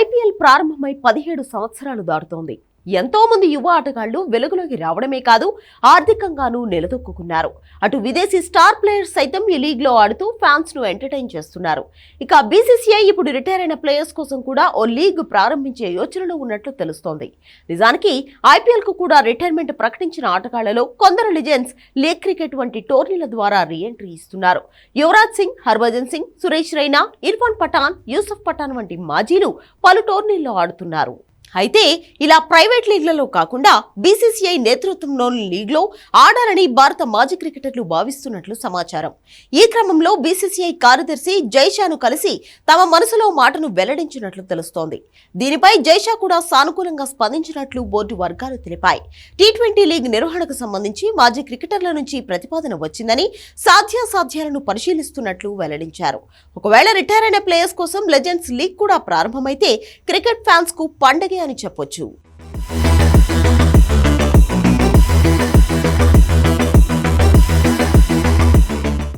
IPL ప్రారంభమై పదిహేడు సంవత్సరాలు దాటుతోంది. ఎంతోమంది యువ ఆటగాళ్ళు వెలుగులోకి రావడమే కాదు ఆర్థికంగానూ నిలదొక్కున్నారు అటు విదేశీ స్టార్ ప్లేయర్స్ సైతం ఈ లీగ్లో ఆడుతూ ఫ్యాన్స్ను ఎంటర్టైన్ చేస్తున్నారు. ఇక బీసీసీఐ ఇప్పుడు రిటైర్ అయిన ప్లేయర్స్ కోసం కూడా ఓ లీగ్ ప్రారంభించే యోచనలో ఉన్నట్లు తెలుస్తోంది. నిజానికి ఐపీఎల్కు కూడా రిటైర్మెంట్ ప్రకటించిన ఆటగాళ్ళలో కొందరు లిజెండ్స్ లీగ్ క్రికెట్ వంటి టోర్నీల ద్వారా రీఎంట్రీ ఇస్తున్నారు. యువరాజ్ సింగ్ హర్భజన్ సింగ్ సురేష్ రైనా ఇర్ఫాన్ పఠాన్ యూసఫ్ పఠాన్ వంటి మాజీలు పలు టోర్నీల్లో ఆడుతున్నారు. అయితే ఇలా ప్రైవేట్ లీగ్లలో కాకుండా బీసీసీఐ నేతృత్వంలోని లీగ్లో ఆడాలని భారత మాజీ క్రికెటర్లు భావిస్తున్నట్లు సమాచారం. ఈ క్రమంలో బీసీసీఐ కార్యదర్శి జైషాను కలిసి తమ మనసులో మాటను వెల్లడించినట్లు తెలుస్తోంది. దీనిపై జైషా కూడా సానుకూలంగా స్పందించినట్లు బోర్డు వర్గాలు తెలిపాయి. టీ ట్వంటీ లీగ్ నిర్వహణకు సంబంధించి మాజీ క్రికెటర్ల నుంచి ప్రతిపాదన వచ్చిందని సాధ్యాసాధ్యాలను పరిశీలిస్తున్నట్లు వెల్లడించారు. ఒకవేళ రిటైర్ అయిన ప్లేయర్స్ కోసం లెజెండ్స్ లీగ్ కూడా ప్రారంభమైతే క్రికెట్ ఫ్యాన్స్కు పండగే అని చెప్పొచ్చు.